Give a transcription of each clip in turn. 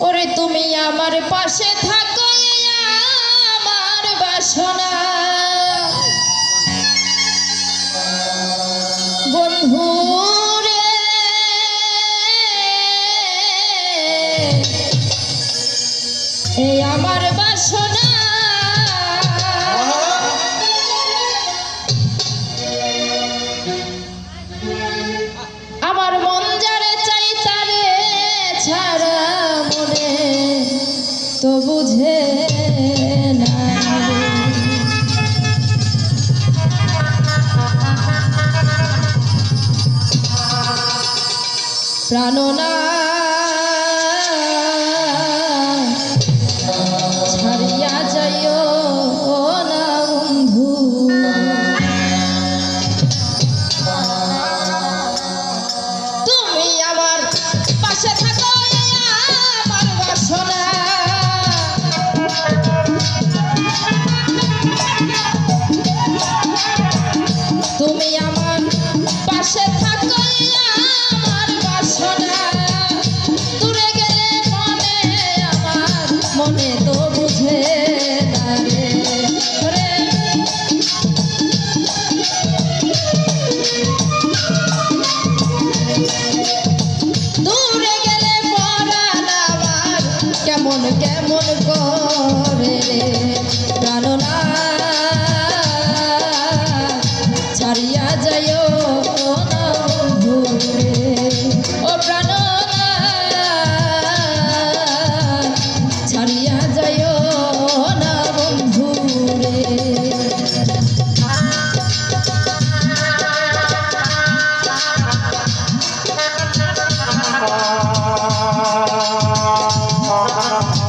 ওরে তুমি আমার পাশে থাকো। প্রাণনা মনে তো বুঝে দূরে গেলে পড়া কেমন কেমন করে? প্রাণ Krishna.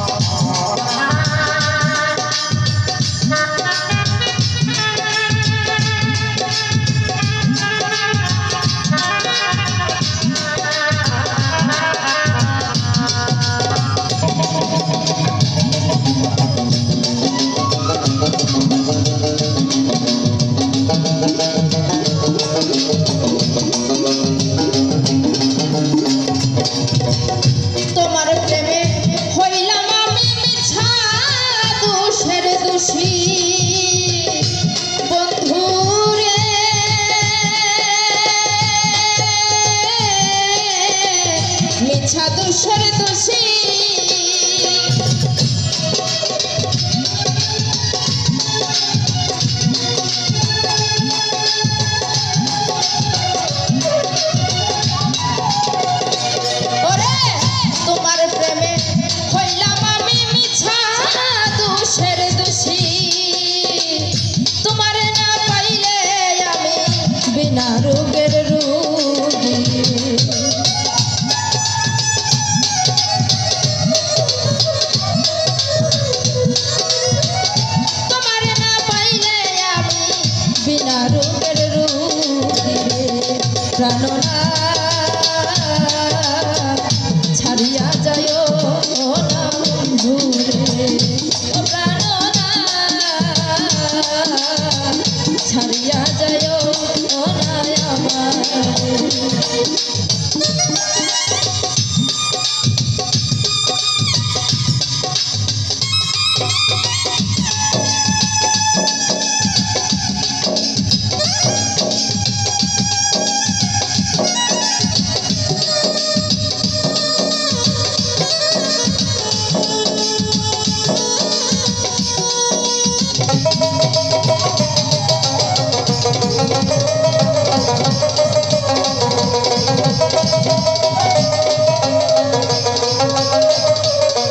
জানো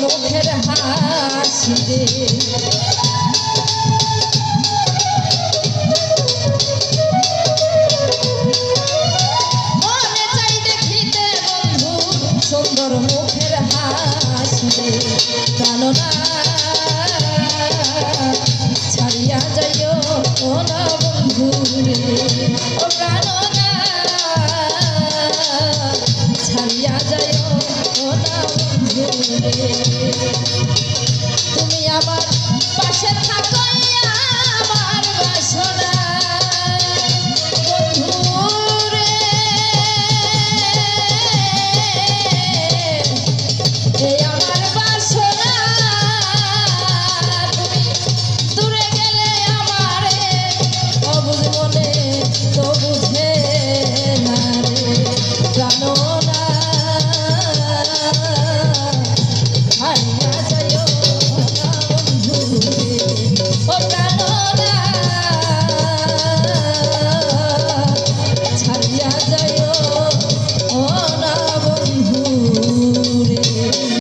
মুখের হাসি রে সুন্দর মুখের হাসি। রে জানো না তুমি আমার পাশে থাকো।